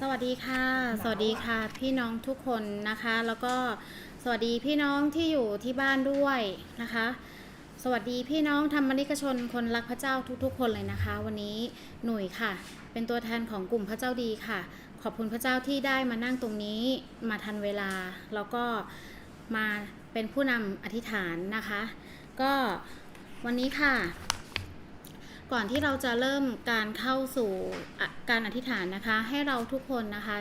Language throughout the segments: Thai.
สวัสดีค่ะ สวัสดีค่ะ พี่น้องทุกคนนะคะ แล้วก็สวัสดีพี่น้องที่อยู่ที่บ้านด้วยนะคะ สวัสดีพี่น้องธรรมนิกชนคนรักพระเจ้าทุกๆ คนเลยนะคะ วันนี้หนุ่ยค่ะ เป็นตัวแทนของกลุ่มพระเจ้าดีค่ะ ขอบคุณพระเจ้าที่ได้มานั่งตรงนี้มาทันเวลา แล้วก็มาเป็นผู้นำอธิษฐานนะคะ ก็วันนี้ค่ะ ก่อนที่เราจะเริ่มการเข้าสู่การอธิษฐานนะคะ ให้เราทุกคนนะคะ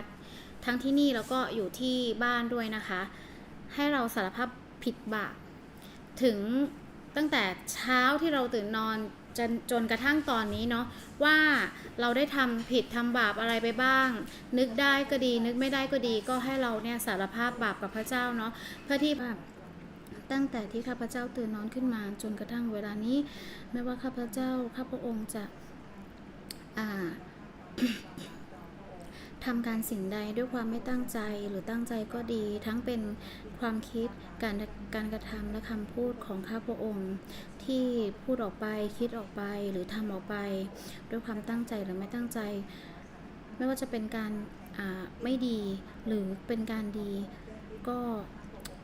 ทั้งที่นี่แล้วก็อยู่ที่บ้านด้วยนะคะ ให้เราสารภาพผิดบาปถึงตั้งแต่เช้าที่เราตื่นนอนจนจนกระทั่งตอนนี้เนาะว่าเราได้ทำผิดทำบาปอะไรไปบ้าง นึกได้ก็ดี นึกไม่ได้ก็ดี ก็ให้เราเนี่ยสารภาพบาปกับพระเจ้าเนาะเพื่อที่ ตั้งแต่ที่ข้าพเจ้าตื่นนอนขึ้นมาจนกระทั่งเวลานี้ ไม่ว่าข้าพเจ้าข้าพระองค์จะทำการสิ่งใดด้วยความไม่ตั้งใจหรือตั้งใจก็ดี ทั้งเป็นความคิดการการกระทำและคำพูดของข้าพระองค์ ที่พูดออกไปคิดออกไปหรือทำออกไป ด้วยความตั้งใจหรือไม่ตั้งใจ ไม่ว่าจะเป็นการไม่ดีหรือเป็นการดีก็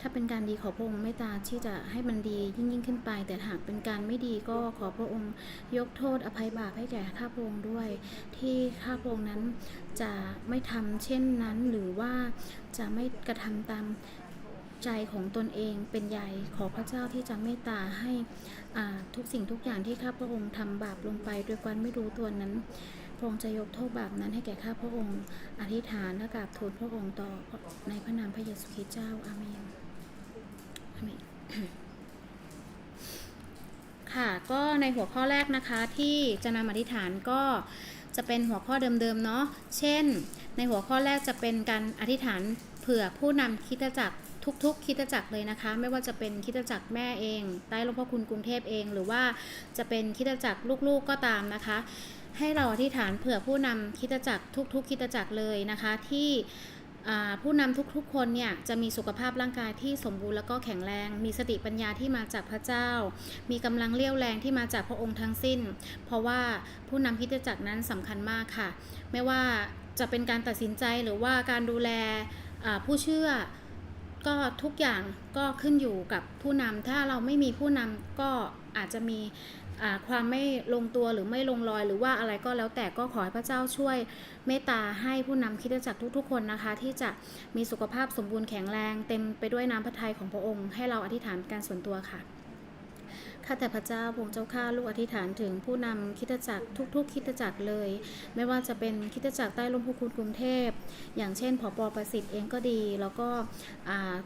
ถ้าเป็นการดีขอพระองค์เมตตาที่จะให้มันดียิ่งยิ่งขึ้นไป แต่หากเป็นการไม่ดีก็ขอพระองค์ยกโทษอภัยบาปให้แก่ข้าพระองค์ด้วย ที่ข้าพระองค์นั้นจะไม่ทำเช่นนั้นหรือว่าจะไม่กระทำตามใจของตนเองเป็นใหญ่ขอพระเจ้าที่จะเมตตาให้ทุกสิ่งทุกอย่างที่ข้าพระองค์ทำบาปลงไปโดยการไม่รู้ตัวนั้นพระองค์จะยกโทษบาปนั้นให้แก่ข้าพระองค์ อธิษฐานและกราบทูลพระองค์ต่อในพระนามพระเยซูคริสต์เจ้าอาเมน ค่ะ ก็ในหัวข้อแรกนะคะที่จะนำอธิษฐานก็จะเป็นหัวข้อเดิมๆเนาะ เช่น ในหัวข้อแรกจะเป็นการอธิษฐานเผื่อผู้นำคิดจักรทุกๆคิดจักรเลยนะคะ ไม่ว่าจะเป็นคิดจักรแม่เอง ใต้หลวงพ่อคุณกรุงเทพเอง หรือว่าจะเป็นคิดจักรลูกๆก็ตามนะคะ ให้เราอธิษฐานเผื่อผู้นำคิดจักรทุกๆคิดจักรเลยนะคะที่ ผู้นำทุกๆ คนเนี่ยจะมีสุขภาพร่างกายที่สมบูรณ์แล้วก็แข็งแรง มีสติปัญญาที่มาจากพระเจ้า มีกำลังเลี้ยวแรงที่มาจากพระองค์ทั้งสิ้น เพราะว่าผู้นำคิดจักรนั้นสำคัญมากค่ะ ไม่ว่าจะเป็นการตัดสินใจหรือว่าการดูแลผู้เชื่อก็ทุกอย่างก็ขึ้นอยู่กับผู้นำถ้าเราไม่มีผู้นำก็อาจจะมี ความไม่ลงตัวหรือไม่ลงรอยหรือว่าอะไรก็แล้วแต่ก็ขอให้พระเจ้าช่วยเมตตาให้ผู้นำคิดจักรทุก ๆ คนนะคะ ที่จะมีสุขภาพสมบูรณ์แข็งแรง เต็มไปด้วยน้ำพระทัยของพระองค์ ให้เราอธิษฐานการส่วนตัวค่ะ ข้าแต่พระเจ้าพระองเจ้าข้าลูกอธิษฐานถึงผู้นำคริดจักรทุก ๆ คิดจักรเลย ไม่ว่าจะเป็นคิดจักรใต้ร่มพระคุณกรุงเทพ อย่างเช่นผอปอประสิทธิ์เองก็ดี แล้วก็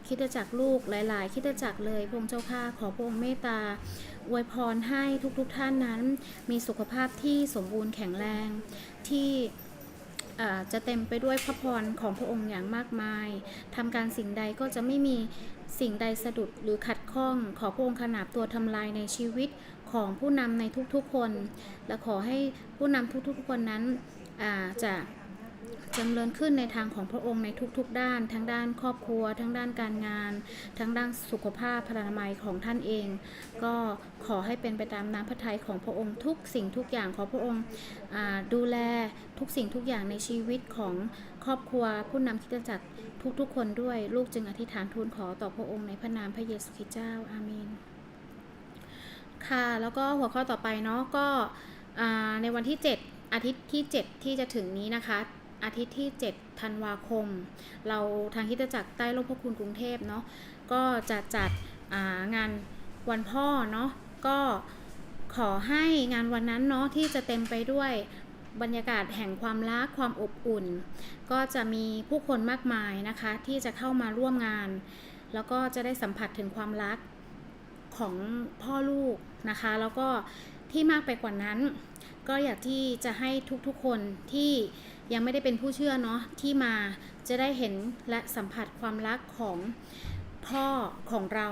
คิดจักรลูกหลาย ๆ คิดจักรเลยพระองเจ้าข้าขอพระองค์เมตตาอวยพรให้ทุกๆท่านนั้น มีสุขภาพที่สมบูรณ์แข็งแรงที่จะเต็มไปด้วยพระพรของพระองค์อย่างมากมายทำการสิ่งใดก็จะไม่มี สิ่งใดสะดุดหรือขัดข้อง ขอพระองค์ขนาบตัวทำลายในชีวิตของผู้นำในทุกๆคน และขอให้ผู้นำทุกๆคนนั้นจะจำเริญขึ้นในทางของพระองค์ในทุกๆ ด้าน ทั้งด้านครอบครัว ทั้งด้านการงาน ทั้งด้านสุขภาพพลานามัยของท่านเอง ก็ขอให้เป็นไปตามน้ำพระทัยของพระองค์ทุกสิ่งทุกอย่างขอพระองค์ดูแลทุกสิ่งทุกอย่างในชีวิตของ ครอบครัวผู้นำคริสตจักรทุกๆ คนด้วย ลูกจึงอธิษฐานทูลขอต่อพระองค์ในพระนามพระเยซูคริสต์เจ้าอาเมนค่ะแล้วก็หัวข้อต่อไปเนาะก็ในวันที่ 7 อาทิตย์ที่ 7 ที่จะถึงนี้นะคะอาทิตย์ที่ 7 ธันวาคม เราทางคริสตจักรใต้ร่มพระคุณกรุงเทพเนาะ ก็จะจัดางานวันพ่อเนาะ ก็ขอให้งานวันนั้นเนาะที่จะเต็มไปด้วย บรรยากาศแห่งความรักความอบอุ่น ก็จะมีผู้คนมากมายนะคะ ที่จะเข้ามาร่วมงาน แล้วก็จะได้สัมผัสถึงความรักของพ่อลูกนะคะ แล้วก็ที่มากไปกว่านั้น ก็อยากที่จะให้ทุกๆคนที่ยังไม่ได้เป็นผู้เชื่อเนาะที่มาจะได้เห็นและสัมผัสความรักของพ่อของเรา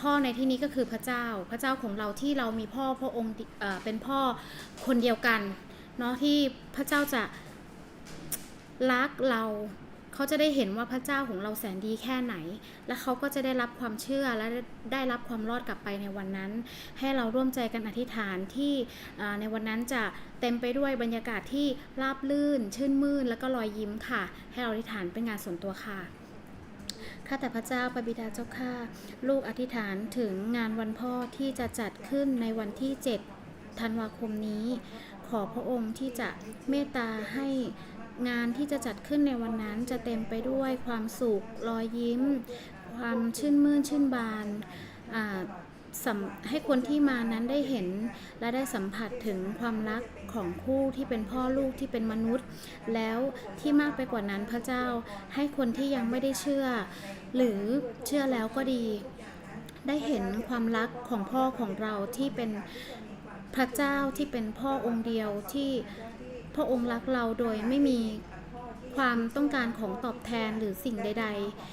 พ่อในที่นี้ก็คือพระเจ้า พระเจ้าของเราที่เรามีพ่อพระองค์เอ่อเป็นพ่อคนเดียวกัน เนาะที่พระเจ้าจะรักเรา เขาจะได้เห็นว่าพระเจ้าของเราแสนดีแค่ไหน และเขาก็จะได้รับความเชื่อและได้รับความรอดกลับไปในวันนั้น ให้เราร่วมใจกันอธิษฐานที่ในวันนั้นจะเต็มไปด้วยบรรยากาศที่ราบลื่น ชื่นมื่น แล้วก็รอยยิ้มค่ะ ให้เราอธิษฐานเป็นงานส่วนตัวค่ะข้าแต่พระเจ้าพระบิดาเจ้าข้าลูกอธิษฐานถึงงานวันพ่อที่จะจัดขึ้นในวันที่ 7 ธันวาคมนี้ ขอพระองค์ที่จะเมตตาให้งานที่จะจัดขึ้นในวันนั้นจะเต็มไปด้วยความสุขรอยยิ้ม ความชื่นมื่นชื่นบานให้คนที่มานั้นได้เห็นและได้สัมผัสถึงความรักของคู่ที่เป็นพ่อลูกที่เป็นมนุษย์ แล้วที่มากไปกว่านั้นพระเจ้าให้คนที่ยังไม่ได้เชื่อ หรือเชื่อแล้วก็ดี ได้เห็นความรักของพ่อของเราที่เป็น พระเจ้าที่เป็นพ่อองค์เดียวที่พระองค์รักเราโดยไม่มีความต้องการของตอบแทนหรือสิ่งใด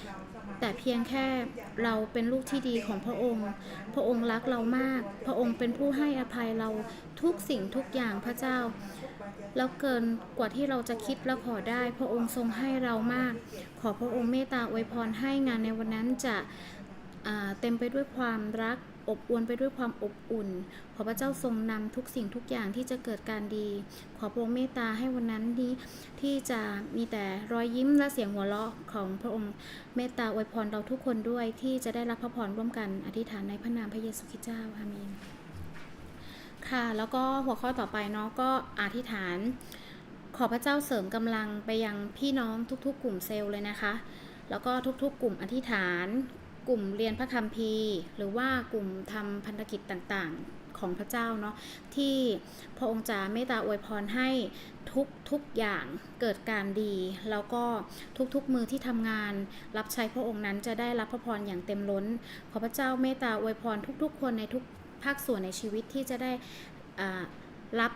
ๆ แต่เพียงแค่เราเป็นลูกที่ดีของพระองค์ พระองค์รักเรามาก พระองค์เป็นผู้ให้อภัยเราทุกสิ่งทุกอย่างพระเจ้า แล้วเกินกว่าที่เราจะคิดและขอได้ พระองค์ทรงให้เรามาก ขอพระองค์เมตตาอวยพรให้งานในวันนั้นจะเต็มไปด้วยความรัก อบอวลไปด้วยความอบอุ่น ขอพระเจ้าทรงนำทุกสิ่งทุกอย่างที่จะเกิดการดี ขอพระองค์เมตตาให้วันนั้นนี้ที่จะมีแต่รอยยิ้มและเสียงหัวเราะของพระองค์เมตตาอวยพรเราทุกคนด้วยที่จะได้รับพระพรร่วมกันอธิษฐานในพระนามพระเยซูคริสต์เจ้าอาเมนค่ะ แล้วก็หัวข้อต่อไปเนาะก็อธิษฐาน ขอพระเจ้าเสริมกำลังไปยังพี่น้องทุกๆ กลุ่มเซลล์เลยนะคะ แล้วก็ทุกๆ กลุ่มอธิษฐาน กลุ่มเรียนพระคัมภีร์ หรือว่ากลุ่มทำพันธกิจต่างๆของพระเจ้าเนาะที่พระองค์จะเมตตาอวยพรให้ทุกทุกอย่างเกิดการดี แล้วก็ทุกๆมือที่ทำงาน รับใช้พระองค์นั้นจะได้รับพระพรอย่างเต็มล้น ขอพระเจ้าเมตตาอวยพรทุกๆ คนในทุกภาคส่วนในชีวิตที่จะได้รับ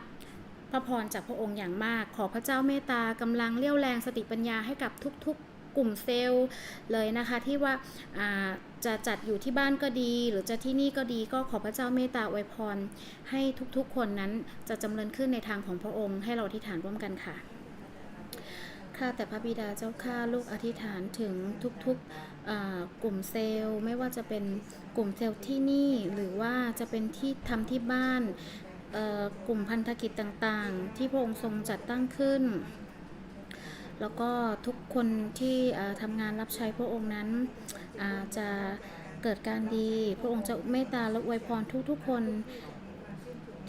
พระพรจากพระองค์อย่างมาก ขอพระเจ้าเมตตากำลังเลี้ยวแรงสติปัญญาให้กับทุกๆ กลุ่มเซลล์เลยนะคะ ที่ว่าาจะจัดอยู่ที่บ้านก็ดี หรือจะที่นี่ก็ดีก็ขอพระเจ้าเมตตาอวยพร ให้ทุกๆคนนั้นจะจำเริญขึ้นในทางของพระองค์ ให้เราอธิษฐานร่วมกันค่ะข้าแต่พระบิดาเจ้าข้าลูกอธิษฐานถึงทุกๆกลุ่มเซลล์ ไม่ว่าจะเป็นกลุ่มเซลล์ที่นี่หรือว่าจะเป็นที่ทำที่บ้านกลุ่มพันธกิจต่างๆ ที่พระองค์ทรงจัดตั้งขึ้น แล้วก็ทุกคนที่ทำงานรับใช้พระองค์นั้นจะเกิดการดี พระองค์จะเมตตาและอวยพรทุกๆ คน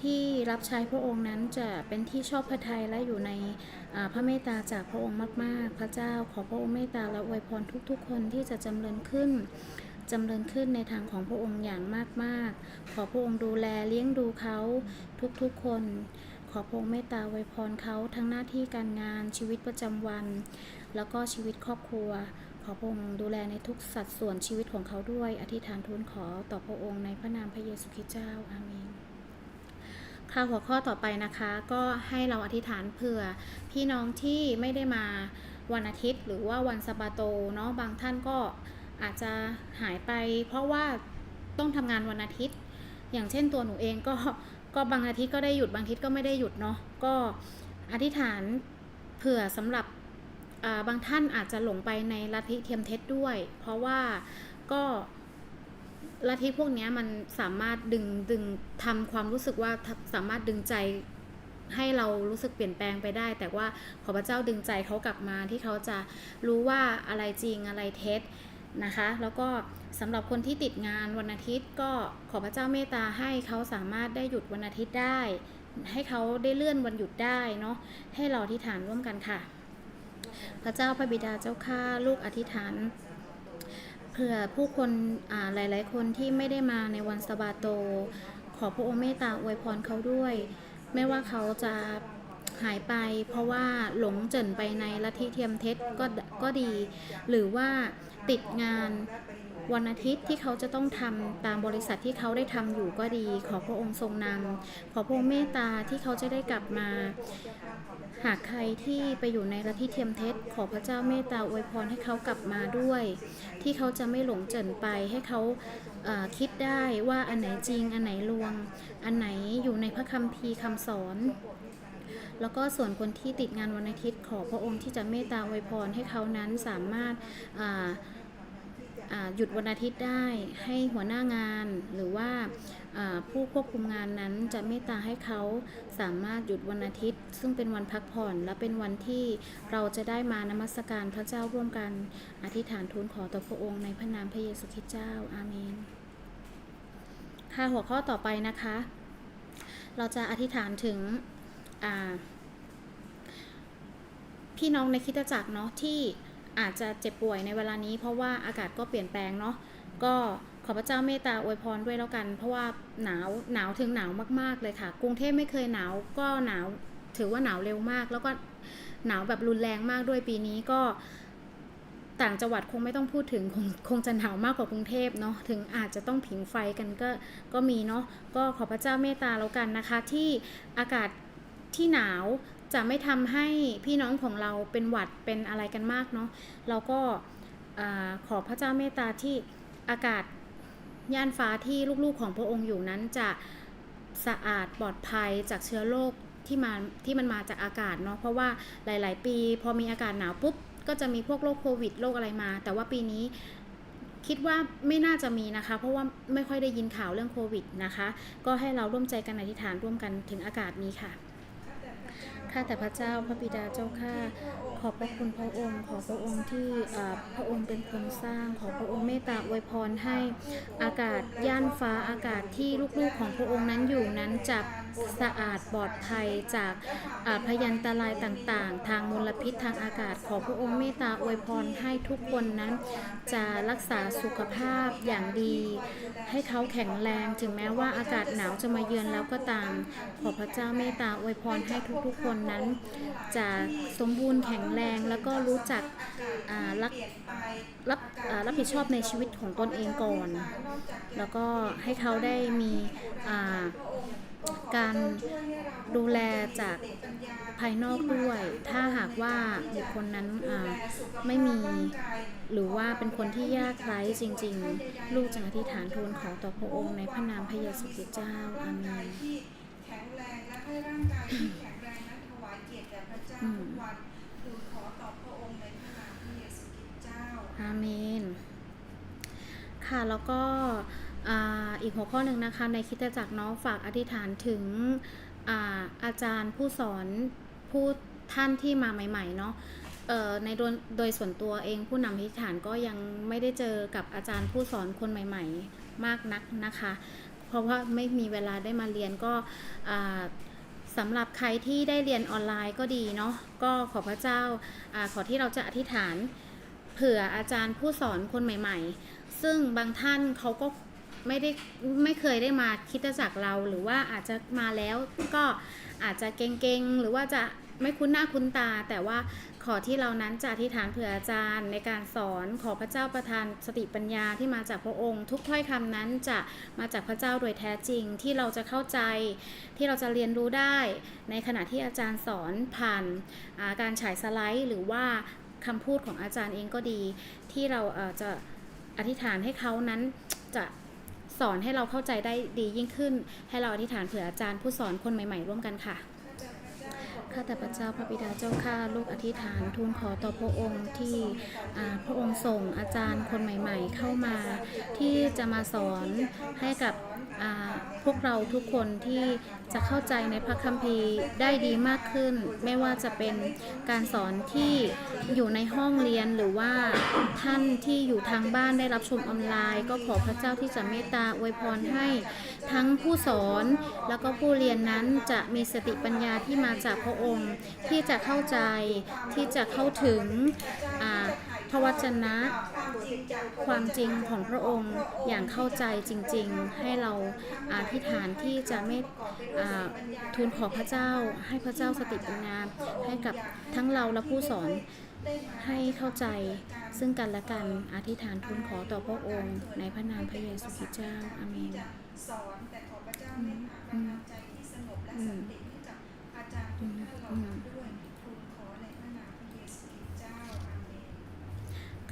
ที่รับใช้พระองค์นั้นจะเป็นที่ชอบพระทัยและอยู่ในพระเมตตาจากพระองค์มาก ๆ พระเจ้าขอพระองค์เมตตาและอวยพรทุกๆ คนที่จะจำเริญขึ้นจำเริญขึ้นในทางของพระองค์อย่างมาก ๆ ขอพระองค์ดูแลเลี้ยงดูเขาทุกๆ คน ขอพระองค์เมตตาอวพรเขาทั้งหน้าที่การงานชีวิตประจำวัน แล้วก็ชีวิตครอบครัว ขอพระองค์ดูแลในทุกสัดส่วนชีวิตของเขาด้วย อธิษฐานทูลขอต่อพระองค์ในพระนามพระเยซูคริสต์เจ้าอาเมนค่ะหัวข้อต่อไปนะคะก็ให้เราอธิษฐานเผื่อพี่น้องที่ไม่ได้มาวันอาทิตย์ หรือว่าวันสะบาโตเนาะบางท่านก็อาจจะหายไป เพราะว่าต้องทำงานวันอาทิตย์ อย่างเช่นตัวหนูเองก็ ก็บางอาทิตย์ก็ได้หยุดบางอาทิตย์ก็ไม่ได้หยุดเนาะก็อธิษฐานเผื่อสำหรับบางท่านอาจจะหลงไปในลัทธิเทียมเท็จด้วย เพราะว่าก็ลัทธิพวกนี้มันสามารถดึงดึงทำความรู้สึกว่าสามารถดึงใจให้เรารู้สึกเปลี่ยนแปลงไปได้ แต่ว่าขอพระเจ้าดึงใจเขากลับมาที่เขาจะรู้ว่าอะไรจริงอะไรเท็จนะคะ แล้วก็ สำหรับคนที่ติดงานวันอาทิตย์ก็ขอพระเจ้าเมตตาให้เขาสามารถได้หยุดวันอาทิตย์ได้ ให้เขาได้เลื่อนวันหยุดได้เนาะให้เราอธิษฐานร่วมกันค่ะ พระเจ้าพระบิดาเจ้าข้าลูกอธิษฐานเผื่อผู้คนอ่าหลาย ๆ คนที่ไม่ได้มาในวันสบาโต ขอพระองค์เมตตาอวยพรเขาด้วย ไม่ว่าเขาจะหายไปเพราะว่าหลงเจินไปในลัทธิเทียมเท็จก็ก็ดี หรือว่าติดงาน วันอาทิตย์ที่เขาจะต้องทำตามบริษัทที่เขาได้ทำอยู่ก็ดี ขอพระองค์ทรงนำขอพระองค์เมตตาที่เขาจะได้กลับมา หากใครที่ไปอยู่ในลัทธิเทียมเท็จ ขอพระเจ้าเมตตาอวยพรให้เขากลับมาด้วย ที่เขาจะไม่หลงเจินไปให้เขาเอ่อคิดได้ว่าอันไหนจริง อันไหนลวง อันไหนอยู่ในพระคัมภีร์คำสอนแล้วก็ส่วนคนที่ติดงานวันอาทิตย์ขอพระองค์ที่จะเมตตาอวยพรให้เขานั้นสามารถา หยุดวันอาทิตย์ได้ให้หัวหน้างานหรือว่าผู้ควบคุมงานนั้นจะเมตตาให้เขาสามารถหยุดวันอาทิตย์ ซึ่งเป็นวันพักผ่อนและเป็นวันที่เราจะได้มานมัสการพระเจ้าร่วมกัน อธิษฐานทูลขอต่อพระองค์ในพระนามพระเยซูคริสต์เจ้าอาเมนค่ะหัวข้อต่อไปนะคะ เราจะอธิษฐานถึงพี่น้องในคิดจักรเนาะที่ อาจจะเจ็บป่วยในเวลานี้เพราะว่าอากาศก็เปลี่ยนแปลงเนาะก็ขอพระเจ้าเมตตาอวยพรด้วยแล้วกัน เพราะว่าหนาวหนาวถึงหนาวมากๆเลยค่ะ กรุงเทพไม่เคยหนาวก็หนาวถือว่าหนาวเร็วมาก แล้วก็หนาวแบบรุนแรงมากด้วยปีนี้ก็ต่างจังหวัดคงไม่ต้องพูดถึงคงคงจะหนาวมากกว่ากรุงเทพเนาะถึงอาจจะต้องผิงไฟกันก็ก็มีเนาะก็ขอพระเจ้าเมตตาแล้วกันนะคะ ที่อากาศที่หนาว จะไม่ทำให้พี่น้องของเราเป็นหวัดเป็นอะไรกันมากเนาะเราก็ขอพระเจ้าเมตตาที่อากาศย่านฟ้าที่ลูกๆของพระองค์อยู่นั้นจะสะอาดปลอดภัยจากเชื้อโรคที่มาที่มันมาจากอากาศเนาะเพราะว่าหลาย ๆ ปีพอมีอากาศหนาวปุ๊บก็จะมีพวกโรคโควิดโรคอะไรมา แต่ว่าปีนี้คิดว่าไม่น่าจะมีนะคะ เพราะว่าไม่ค่อยได้ยินข่าวเรื่องโควิดนะคะ ก็ให้เราร่วมใจกันอธิษฐานร่วมกันถึงอากาศนี้ค่ะ ข้าแต่พระเจ้าพระบิดาเจ้าข้าขอบพระคุณพระองค์ ขอพระองค์ที่พระองค์เป็นคนสร้าง ขอพระองค์เมตตาอวยพรให้อากาศย่านฟ้าอากาศที่ลูกๆของพระองค์นั้นอยู่นั้นจะ สะอาดปลอดภัยจากอาพยันตรายต่างๆ ทางมลพิษทางอากาศ ขอพระองค์เมตตาอวยพรให้ทุกคนนั้น จะรักษาสุขภาพอย่างดี ให้เขาแข็งแรงถึงแม้ว่าอากาศหนาวจะมาเยือนแล้วก็ตาม ขอพระเจ้าเมตตาอวยพรให้ทุกๆคนนั้น จะสมบูรณ์แข็งแรงแล้วก็รู้จักรักรับรับผิดชอบในชีวิตของตนเองก่อน แล้วก็ให้เขาได้มีอ่า การดูแลจากภายนอกด้วย ถ้าหากว่าบุคคลนั้นไม่มี หรือว่าเป็นคนที่ยากไร้จริง ๆ ลูกจึงอธิษฐานทูลขอต่อพระองค์ในพระนามพระเยซูคริสต์เจ้า อาเมนและให้ร่างกายแข็งแรงนั้นถวายเกียรติแด่พระเจ้าทุกวันทูลขอต่อพระองค์ในพระนามพระยซูคริสต์เจ้าอาเมน ค่ะแล้วก็ อีกหัวข้อหนึ่งนะคะในคิดจักรเน้องฝากอธิษฐานถึงอาอาจารย์ผู้สอนผู้ท่านที่มาใหม่ๆเนาะในโดยโดยส่วนตัวเองผู้นำอธิษฐานก็ยังไม่ได้เจอกับอาจารย์ผู้สอนคนใหม่ ๆ มากนักนะคะ เพราะว่าไม่มีเวลาได้มาเรียนก็สำหรับใครที่ได้เรียนออนไลน์ก็ดีเนาะก็ขอพระเจ้าอขอที่เราจะอธิษฐานเผื่ออาจารย์ผู้สอนคนใหม่ ๆ ซึ่งบางท่านเขาก็ ไม่ได้ไม่เคยได้มาคิดจักรเราหรือว่าอาจจะมาแล้วก็อาจจะเก่งๆ หรือว่าจะไม่คุ้นหน้าคุ้นตา แต่ว่าขอที่เรานั้นจะอธิษฐานเผื่ออาจารย์ ในการสอนขอพระเจ้าประทานสติปัญญาที่มาจากพระองค์ ทุกถ้อยคำนั้นจะมาจากพระเจ้าโดยแท้จริงที่เราจะเข้าใจที่เราจะเรียนรู้ได้ ในขณะที่อาจารย์สอนผ่านาการฉายสไลด์ หรือว่าคำพูดของอาจารย์เองก็ดี ที่เราจะอธิษฐานให้เขานั้นจะ อนให้เราเข้าใจได้ดียิ่งขึ้น ให้เราอธิษฐานเผื่ออาจารย์ผู้สอนคนใหม่ ๆ ร่วมกันค่ะ ข้าแต่พระเจ้าพระบิดาเจ้าข้าลูกอธิษฐานทูลขอต่อพระองค์ที่พระองค์ส่งอาจารย์คนใหม่ๆ เข้ามา ที่จะมาสอนให้กับพวกเราทุกคนที่จะเข้าใจในพระคัมภีร์ได้ดีมากขึ้น ไม่ว่าจะเป็นการสอนที่อยู่ในห้องเรียนหรือว่าท่านที่อยู่ทางบ้านได้รับชมออนไลน์ ก็ขอพระเจ้าที่จะเมตตาอวยพรให้ ทั้งผู้สอนแล้วก็ผู้เรียนนั้นจะมีสติปัญญาที่มาจากพระองค์ ที่จะเข้าใจที่จะเข้าถึงพระวจนะ ความจริงของพระองค์อย่างเข้าใจจริง ๆ ให้เราอธิษฐานที่จะไม่ทูลขอพระเจ้า ให้พระเจ้าสติปัญญาให้กับทั้งเราและผู้สอนให้เข้าใจซึ่งกันและกันอธิษฐานทูลขอต่อพระองค์ ในพระนามพระเยซูคริสต์เจ้าอาเมน สอน แต่ขอพระเจ้าเมตตาประทานใจที่สงบและสันติให้กับอาจารย์ทุกท่านเหล่านั้นด้วยทูลขอในพระนามพระเยซูคริสต์เจ้าอาเมน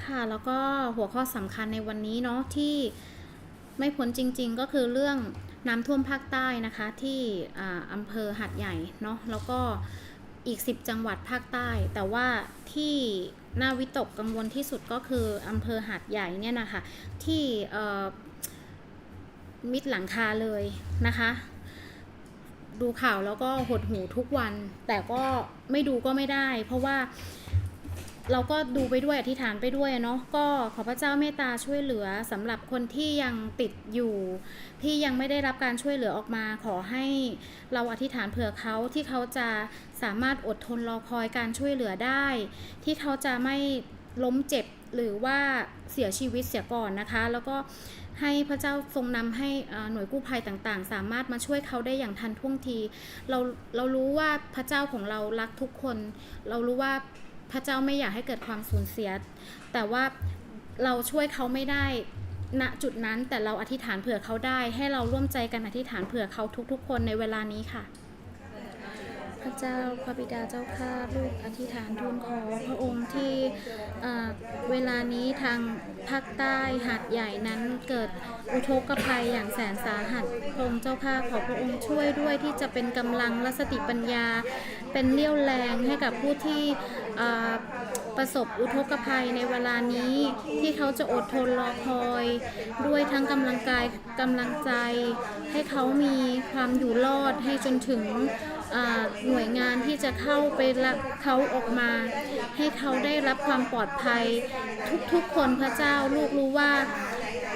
ค่ะแล้วก็หัวข้อสำคัญในวันนี้เนาะที่ไม่พ้นจริง ๆ ก็คือเรื่องน้ำท่วมภาคใต้นะคะที่อ่าอำเภอหัดใหญ่เนาะแล้วก็อีก 10 จังหวัดภาคใต้ แต่ว่าที่น่าวิตกกังวลที่สุดก็คืออำเภอหัดใหญ่เนี่ยนะคะที่ มิดหลังคาเลยนะคะ ดูข่าวแล้วก็หดหูทุกวัน แต่ก็ไม่ดูก็ไม่ได้ เพราะว่าเราก็ดูไปด้วยอธิษฐานไปด้วยเนาะก็ขอพระเจ้าเมตตาช่วยเหลือสำหรับคนที่ยังติดอยู่ ที่ยังไม่ได้รับการช่วยเหลือออกมา ขอให้เราอธิษฐานเผื่อเขาที่เขาจะสามารถอดทนรอคอยการช่วยเหลือได้ ที่เขาจะไม่ล้มเจ็บหรือว่าเสียชีวิตเสียก่อนนะคะ แล้วก็ ให้พระเจ้าทรงนำให้หน่วยกู้ภัยต่างๆ สามารถมาช่วยเขาได้อย่างทันท่วงที เราเรารู้ว่าพระเจ้าของเรารักทุกคน เรารู้ว่าพระเจ้าไม่อยากให้เกิดความสูญเสีย แต่ว่าเราช่วยเขาไม่ได้ณจุดนั้นแต่เราอธิษฐานเผื่อเขาได้ ให้เราร่วมใจกันอธิษฐานเผื่อเขาทุก ๆ คนในเวลานี้ค่ะ พระเจ้าพระบิดาเจ้าข้าลูกอธิษฐานทูลขอพระองค์ เวลานี้ทางภาคใต้หาดใหญ่นั้นเกิดอุทกภัยอย่างแสนสาหัสพระองค์เจ้าข้าขอพระองค์ช่วยด้วยที่จะเป็นกำลังและสติปัญญา เป็นเลี้ยวแรงให้กับผู้ที่ประสบอุทกภัยในเวลานี้ที่เขาจะอดทนรอคอย ด้วยทั้งกำลังกายกำลังใจ ให้เขามีความอยู่รอดให้จนถึง หน่วยงานที่จะเข้าไปรับเขาออกมา ให้เขาได้รับความปลอดภัย ทุกๆคนพระเจ้าลูกรู้ว่า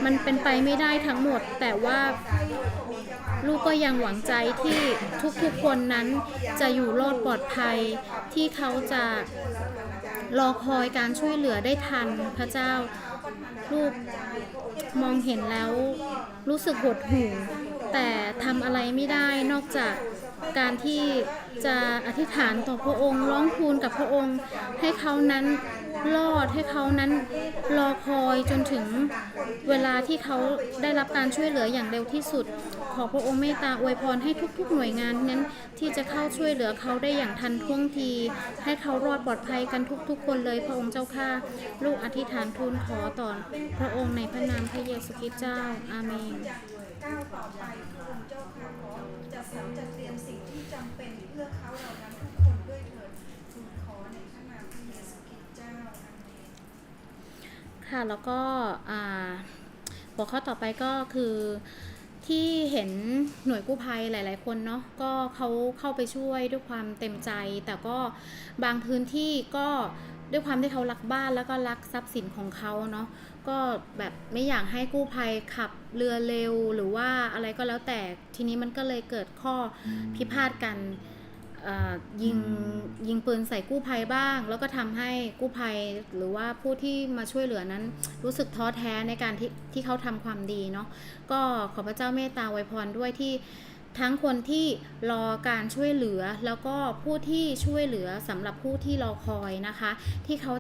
มันเป็นไปไม่ได้ทั้งหมด แต่ว่าลูกก็ยังหวังใจที่ทุกๆคนนั้นจะอยู่รอดปลอดภัย ที่เขาจะรอคอยการช่วยเหลือได้ทันพระเจ้า ลูกมองเห็นแล้วรู้สึกหดหู่ แต่ทำอะไรไม่ได้นอกจากการที่จะอธิษฐานต่อพระองค์ ร้องทูลกับพระองค์ ให้เขานั้นรอดให้เขานั้นรอคอยจนถึงเวลาที่เขาได้รับการช่วยเหลืออย่างเร็วที่สุด ขอพระองค์เมตตาอวยพรให้ทุกๆ หน่วยงานนั้นที่จะเข้าช่วยเหลือเขาได้อย่างทันท่วงที ให้เขารอดปลอดภัยกันทุกๆ คนเลยพระองค์เจ้าข้าลูกอธิษฐานทูลขอต่อพระองค์ในพระนามพระเยซูคริสต์เจ้าอาเมน สำจัดเตรียมสิ่งที่จำเป็นเพื่อเขาเหล่านั้นทุกคนด้วยเถิดทูลขอในพระนามพระเยซูคริสต์เจ้าอาเมนค่ะแล้วก็หัวข้อต่อไปก็คือ ที่เห็นหน่วยกู้ภัยหลาย ๆ คนเนาะก็เขาเข้าไปช่วยด้วยความเต็มใจ แต่ก็บางพื้นที่ก็ด้วยความที่เขารักบ้านแล้วก็รักทรัพย์สินของเขาเนาะก็แบบไม่อยากให้กู้ภัยขับเรือเร็วหรือว่าอะไรก็แล้วแต่ทีนี้มันก็เลยเกิดข้อพิพาทกันเอ่อ ยิงยิงปืนใส่กู้ภัยบ้าง แล้วก็ทำให้กู้ภัยหรือว่าผู้ที่มาช่วยเหลือนั้น รู้สึกท้อแท้ในการที่ที่เขาทำความดีเนาะก็ขอพระเจ้าเมตตาไวยพรด้วยที่ทั้งคนที่รอการช่วยเหลือ แล้วก็ผู้ที่ช่วยเหลือสำหรับผู้ที่รอคอยนะคะ ที่เขา